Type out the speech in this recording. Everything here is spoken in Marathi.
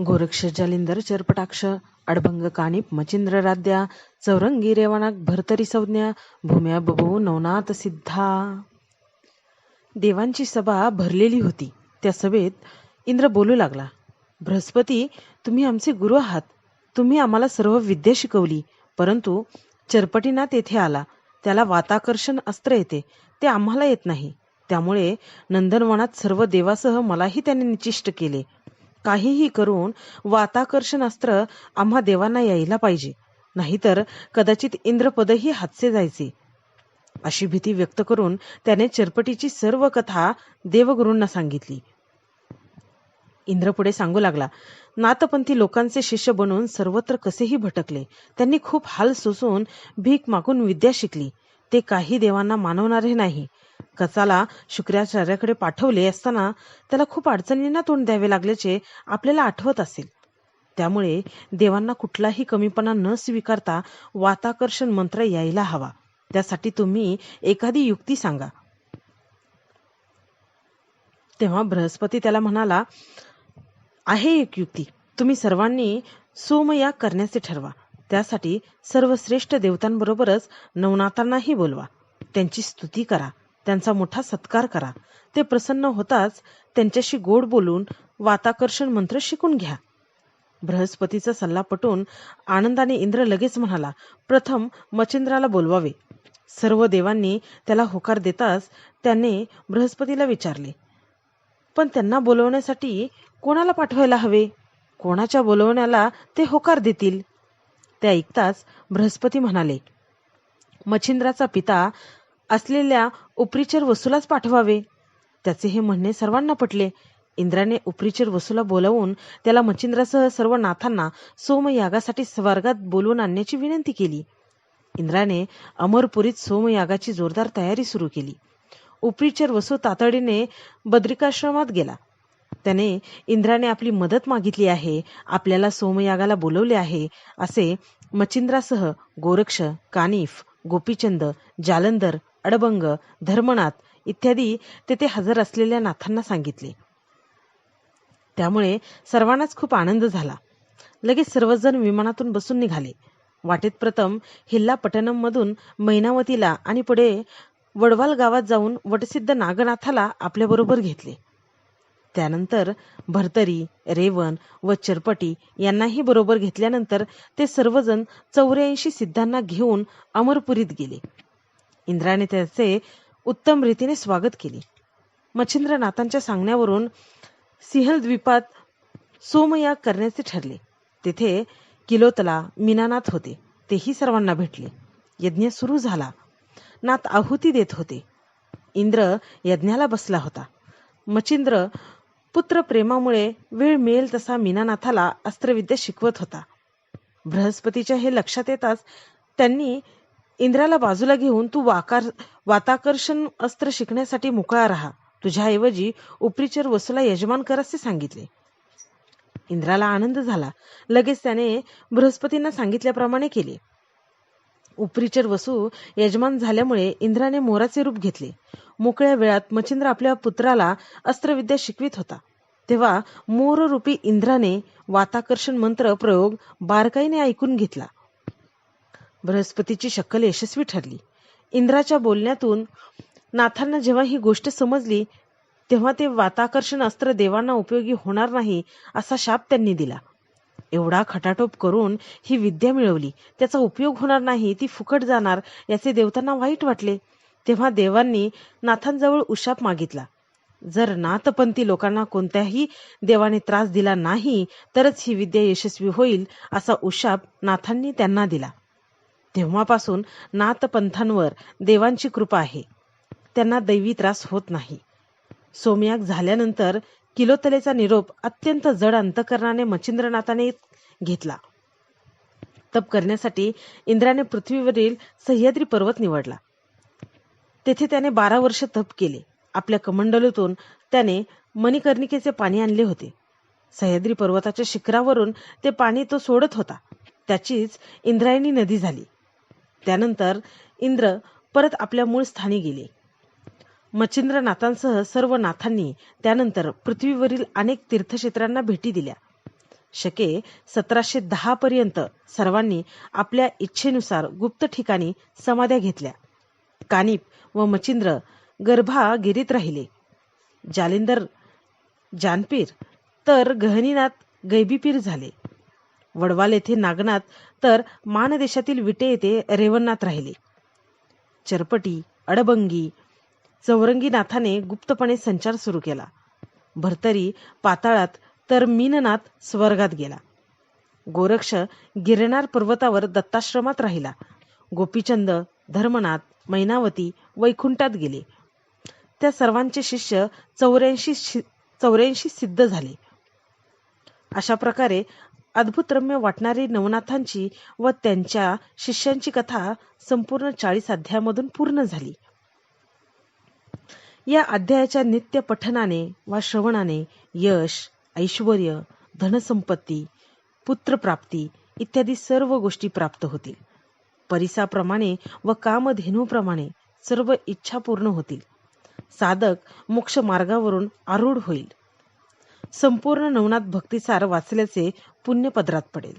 गोरक्ष जालिंदर चरपटाक्ष अडभंग काणिप मचिंद्र राध्या चौरंगी रेवाणाक भरतरी संज्ञा भूम्या बबू नवनाथ सिद्धा. देवांची सभा भरलेली होती. त्या सभेत इंद्र बोलू लागला बृहस्पती तुम्ही आमचे गुरु आहात. तुम्ही आम्हाला सर्व विद्या शिकवली परंतु चरपटीनाथ येथे आला. त्याला वाताकर्षण अस्त्र येते. ते आम्हाला येत नाही. त्यामुळे नंदनवनात सर्व देवासह मलाही त्याने निचिष्ट केले. काहीही करून वाताकर्षण अस्त्र आम्हा देवांना यायला पाहिजे. नाहीतर कदाचित इंद्रपदही हातसे जायचे. अशी भीती व्यक्त करून त्याने चरपटीची सर्व कथा देवगुरूंना सांगितली. इंद्र पुढे सांगू लागला नाथपंथी लोकांचे शिष्य बनून सर्वत्र कसेही भटकले. त्यांनी खूप हाल सोसून भीक मागून विद्या शिकली. ते काही देवांना मानवणारे नाही. कचाला शुक्राचार्याकडे पाठवले असताना त्याला खूप अडचणींना तोंड द्यावे लागल्याचे आपल्याला आठवत असेल. त्यामुळे देवांना कुठलाही कमीपणा न स्वीकारता वाताकर्षण मंत्र यायला हवा. त्यासाठी तुम्ही एखादी युक्ती सांगा. तेव्हा बृहस्पती त्याला म्हणाला आहे एक युक्ती. तुम्ही सर्वांनी सोमयाग करण्याचे ठरवा. त्यासाठी सर्वश्रेष्ठ देवतांबरोबरच नवनाथांनाही बोलवा. त्यांची स्तुती करा. त्यांचा मोठा सत्कार करा. ते प्रसन्न होताच त्यांच्याशी गोड बोलून वाताकर्षण मंत्र शिकून घ्या. बृहस्पतीचा सल्ला पटून आनंदाने इंद्र लगेच म्हणाला प्रथम मचिंद्राला बोलवावे. सर्व देवांनी त्याला होकार देताच त्याने बृहस्पतीला विचारले पण त्यांना बोलवण्यासाठी कोणाला पाठवायला हवे? कोणाच्या बोलवण्याला ते होकार देतील? ते ऐकताच बृहस्पती म्हणाले मच्छिंद्राचा पिता असलेल्या उपरीचर वसूलाच पाठवावे. त्याचे हे म्हणणे सर्वांना पटले. इंद्राने उपरीचर वसूला बोलावून त्याला मच्छिंद्रासह सर्व नाथांना सोमयागासाठी स्वर्गात बोलवून आणण्याची विनंती केली. इंद्राने अमरपुरीत सोमयागाची जोरदार तयारी सुरू केली. उपरीचर वसू तातडीने बद्रिकाश्रमात गेला. त्याने इंद्राने आपली मदत मागितली आहे आपल्याला सोमयागाला बोलवले आहे असे मचिंद्रासह गोरक्ष कानिफ गोपीचंद जालंधर अडबंग धर्मनाथ इत्यादी तेथे हजर असलेल्या नाथांना सांगितले. त्यामुळे सर्वांनाच खूप आनंद झाला. लगेच सर्वजण विमानातून बसून निघाले. वाटेत प्रथम हिल्ला मधून मैनावतीला आणि पुढे वडवाल गावात जाऊन वटसिद्ध नागनाथाला आपल्याबरोबर घेतले. त्यानंतर भरतरी रेवन व चरपटी यांनाही बरोबर घेतल्यानंतर ते सर्वजण चौऱ्याऐंशी सिद्धांना घेऊन अमरपुरीत गेले. इंद्राने त्याचे उत्तम रीतीने स्वागत केले. मच्छिंद्रनाथांच्या सांगण्यावरून सिंहल द्वीपात सोमयाग करण्याचे ठरले. तेथे किलोतला मीनानाथ होते. तेही सर्वांना भेटले. यज्ञ सुरू झाला. नाथ आहुती देत होते. इंद्र यज्ञाला बसला होता. मचिंद्र पुत्र प्रेमामुळे वेळ मिळेल तसा मीनानाथाला अस्त्रविद्या शिकवत होता. बृहस्पतीच्या हे लक्षात येताच त्यांनी इंद्राला बाजूला घेऊन तू वाकार वाताकर्षण अस्त्र शिकण्यासाठी मोकळा राहा. तुझ्याऐवजी उपरीचर वसूला यजमान कर असे सांगितले. इंद्राला आनंद झाला. लगेच त्याने बृहस्पतींना सांगितल्याप्रमाणे केले. उपरीचर वसू यजमान झाल्यामुळे इंद्राने मोराचे रूप घेतले. मोकळ्या वेळात मच्छिंद्र आपल्या पुत्राला अस्त्रविद्या शिकवित होता. तेव्हा मोररूपी इंद्राने वाताकर्षण मंत्र प्रयोग बारकाईने ऐकून घेतला. बृहस्पतीची शक्कल यशस्वी ठरली. इंद्राच्या बोलण्यातून नाथांना जेव्हा ही गोष्ट समजली तेव्हा ते वाताकर्षण अस्त्र देवांना उपयोगी होणार नाही असा शाप त्यांनी दिला. एवढा खटाटोप करून ही विद्या मिळवली. त्याचा उपयोग होणार नाही ती फुकट जाणार याचे देवतांना वाईट वाटले. तेव्हा देवांनी नाथांजवळ उशाप मागितला. जर नाथपंथी लोकांना कोणत्याही देवाने त्रास दिला नाही तरच ही विद्या यशस्वी होईल असा उशाप नाथांनी त्यांना दिला. तेव्हापासून नाथपंथांवर देवांची कृपा आहे. त्यांना दैवी त्रास होत नाही. सोमयाग झाल्यानंतर किलोतलेचा निरोप अत्यंत जड अंतकरणाने मच्छिंद्रनाथाने घेतला. तप करण्यासाठी इंद्राने पृथ्वीवरील सह्याद्री पर्वत निवडला. तेथे त्याने बारा वर्ष तप केले. आपल्या कमंडलूतून त्याने मणिकर्णिकेचे पाणी आणले होते. सह्याद्री पर्वताच्या शिखरावरून ते पाणी तो सोडत होता. त्याचीच इंद्रायणी नदी झाली. त्यानंतर इंद्र परत आपल्या मूळ स्थानी गेले. मच्छिंद्रनाथांसह सर्व नाथांनी त्यानंतर पृथ्वीवरील अनेक तीर्थक्षेत्रांना भेटी दिल्या. शके सतराशे दहा पर्यंत सर्वांनी आपल्या इच्छेनुसार गुप्त ठिकाणी समाध्या घेतल्या. कानिप व मचिंद्र गर्भागिरीत राहिले. जालिंदर जानपीर तर गहनीनाथ गैबीपीर झाले. वडवाल येथे नागनाथ तर मानदेशातील विटे येथे रेवणनाथ राहिले. चरपटी अडबंगी चौरंगीनाथाने गुप्तपणे संचार सुरू केला. भरतरी पाताळात तर मीननाथ स्वर्गात गेला. गोरक्ष गिरनार पर्वतावर दत्ताश्रमात राहिला. गोपीचंद धर्मनाथ मैनावती वैकुंठात गेले. त्या सर्वांचे शिष्य चौऱ्याऐंशी चौऱ्याऐंशी सिद्ध झाले. अशा प्रकारे अद्भुतरम्य वाटणारी नवनाथांची व त्यांच्या शिष्यांची कथा संपूर्ण चाळीस अध्यायामधून पूर्ण झाली. या अध्यायाच्या नित्य पठनाने वा श्रवणाने यश ऐश्वर धनसंपत्ती पुत्रप्राप्ती इत्यादी सर्व गोष्टी प्राप्त होतील. परिसाप्रमाणे व कामधेनूप्रमाणे सर्व इच्छा पूर्ण होतील. साधक मोक्ष मार्गावरून आरूढ होईल. संपूर्ण नवनाथ भक्तिसार वाचल्याचे पुण्यपदरात पडेल.